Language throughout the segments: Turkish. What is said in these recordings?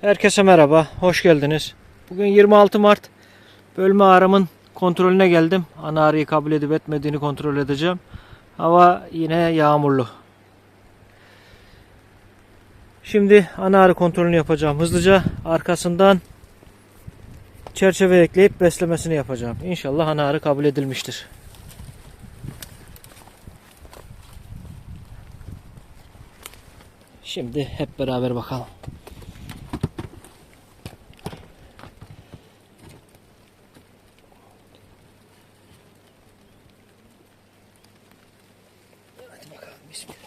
Herkese merhaba, hoş geldiniz. Bugün 26 Mart bölme ağrımın kontrolüne geldim. Ana ağrıyı kabul edip etmediğini kontrol edeceğim. Hava yine yağmurlu. Şimdi ana ağrı kontrolünü yapacağım hızlıca. Arkasından çerçeve ekleyip beslemesini yapacağım. İnşallah ana ağrı kabul edilmiştir. Şimdi hep beraber bakalım. Bismillah.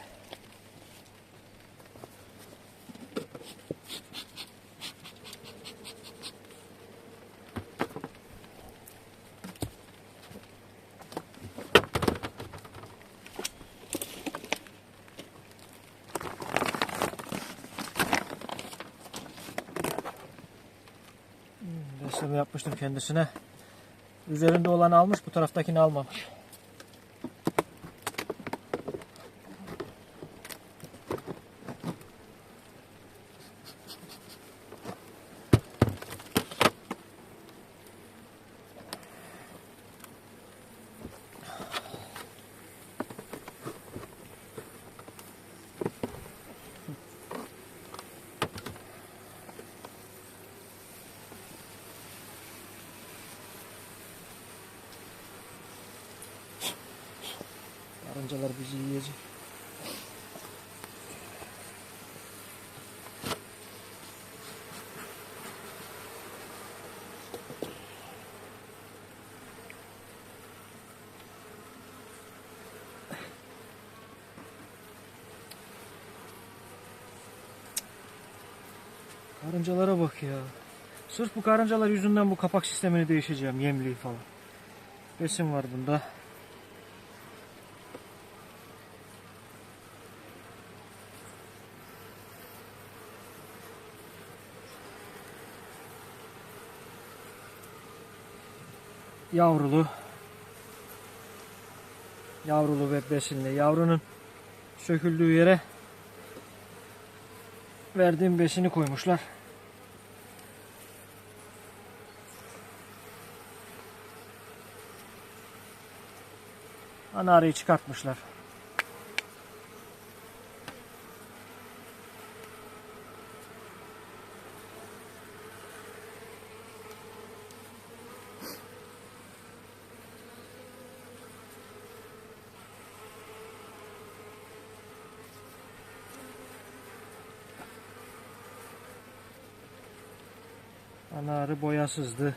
Yapmıştım kendisine. Üzerinde olanı almış, bu taraftakini almamış. Karıncalar bizi yiyecek. Karıncalara bak ya. Sırf bu karıncalar yüzünden bu kapak sistemini değişeceğim. Yemliği falan. Besin var bunda. Yavrulu yavrulu ve besinli yavrunun söküldüğü yere verdiğim besini koymuşlar. Ana arıyı çıkartmışlar. Ana arı boyasızdı.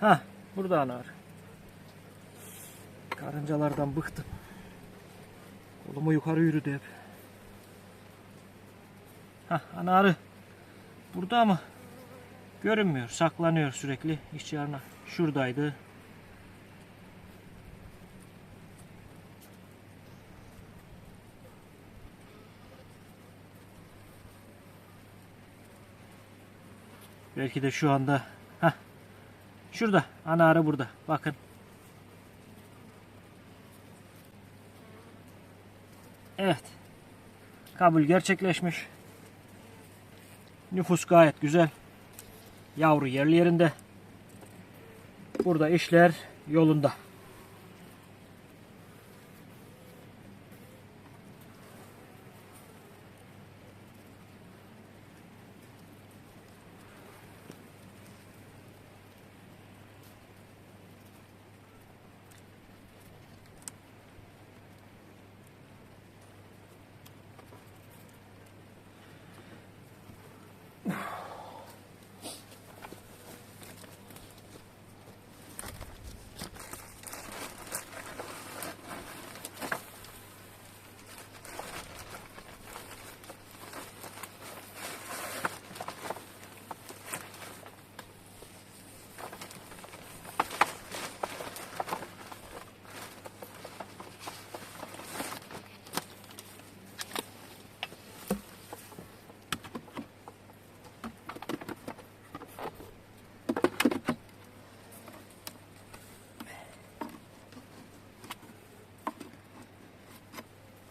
Ha, burada ana arı. Karıncalardan bıktım. Kolumu yukarı yürüdü hep. Ha, ana arı. Burada ama görünmüyor. Saklanıyor sürekli. İşçi arına. Şuradaydı. Belki de şu anda Şurada. Ana arı burada. Bakın. Evet. Kabul gerçekleşmiş. Nüfus gayet güzel. Yavru yerli yerinde. Burada işler yolunda.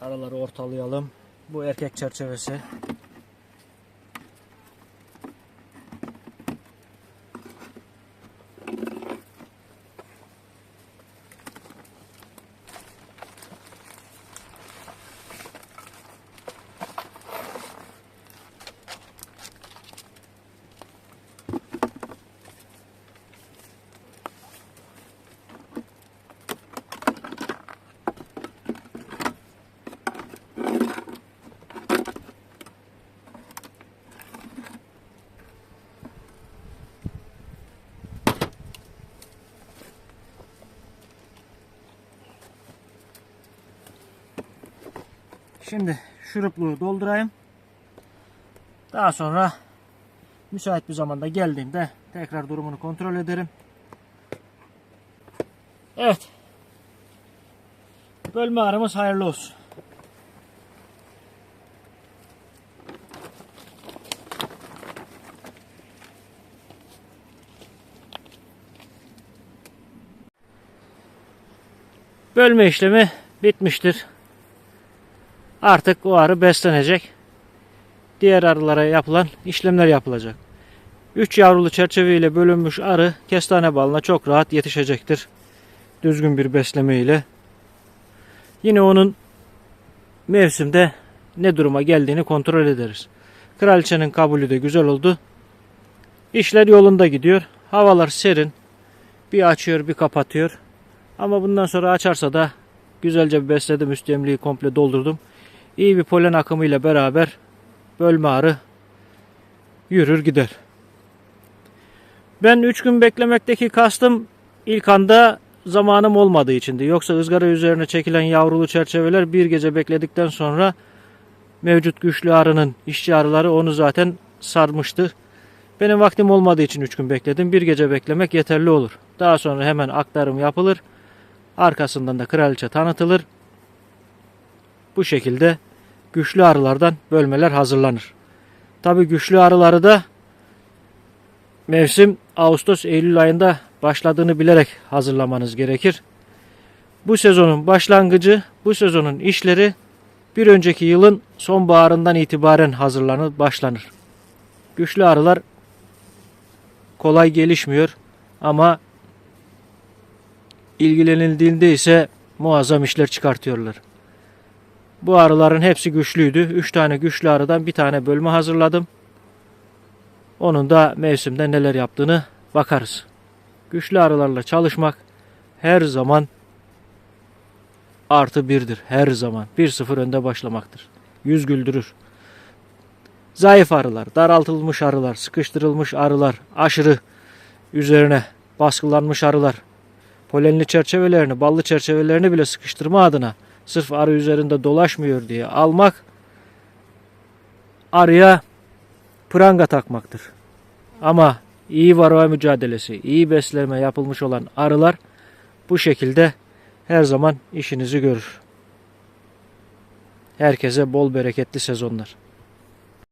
Araları ortalayalım. Bu erkek çerçevesi. Şimdi şurupluğu doldurayım. Daha sonra müsait bir zamanda geldiğimde tekrar durumunu kontrol ederim. Evet. Bölme aramız hayırlı olsun. Bölme işlemi bitmiştir. Artık o arı beslenecek. Diğer arılara yapılan işlemler yapılacak. 3 yavrulu çerçeve ile bölünmüş arı kestane balına çok rahat yetişecektir. Düzgün bir besleme ile. Yine onun mevsimde ne duruma geldiğini kontrol ederiz. Kraliçenin kabulü de güzel oldu. İşler yolunda gidiyor. Havalar serin. Bir açıyor bir kapatıyor. Ama bundan sonra açarsa da güzelce bir besledim. Üst yemliği komple doldurdum. İyi bir polen akımı ile beraber bölme arı yürür gider. Ben 3 gün beklemekteki kastım ilk anda zamanım olmadığı içindi. Yoksa ızgara üzerine çekilen yavrulu çerçeveler bir gece bekledikten sonra mevcut güçlü arının işçi arıları onu zaten sarmıştı. Benim vaktim olmadığı için 3 gün bekledim. Bir gece beklemek yeterli olur. Daha sonra hemen aktarım yapılır. Arkasından da kraliçe tanıtılır. Bu şekilde güçlü arılardan bölmeler hazırlanır. Tabi güçlü arıları da mevsim Ağustos-Eylül ayında başladığını bilerek hazırlamanız gerekir. Bu sezonun başlangıcı, bu sezonun işleri bir önceki yılın sonbaharından itibaren hazırlanır, başlanır. Güçlü arılar kolay gelişmiyor ama ilgilenildiğinde ise muazzam işler çıkartıyorlar. Bu arıların hepsi güçlüydü. 3 tane güçlü arıdan bir tane bölme hazırladım. Onun da mevsimde neler yaptığını bakarız. Güçlü arılarla çalışmak her zaman artı birdir. Her zaman. 1-0 önde başlamaktır. Yüz güldürür. Zayıf arılar, daraltılmış arılar, sıkıştırılmış arılar, aşırı üzerine baskılanmış arılar, polenli çerçevelerini, ballı çerçevelerini bile sıkıştırma adına sırf arı üzerinde dolaşmıyor diye almak arıya pranga takmaktır. Ama iyi varroa mücadelesi, iyi besleme yapılmış olan arılar bu şekilde her zaman işinizi görür. Herkese bol bereketli sezonlar.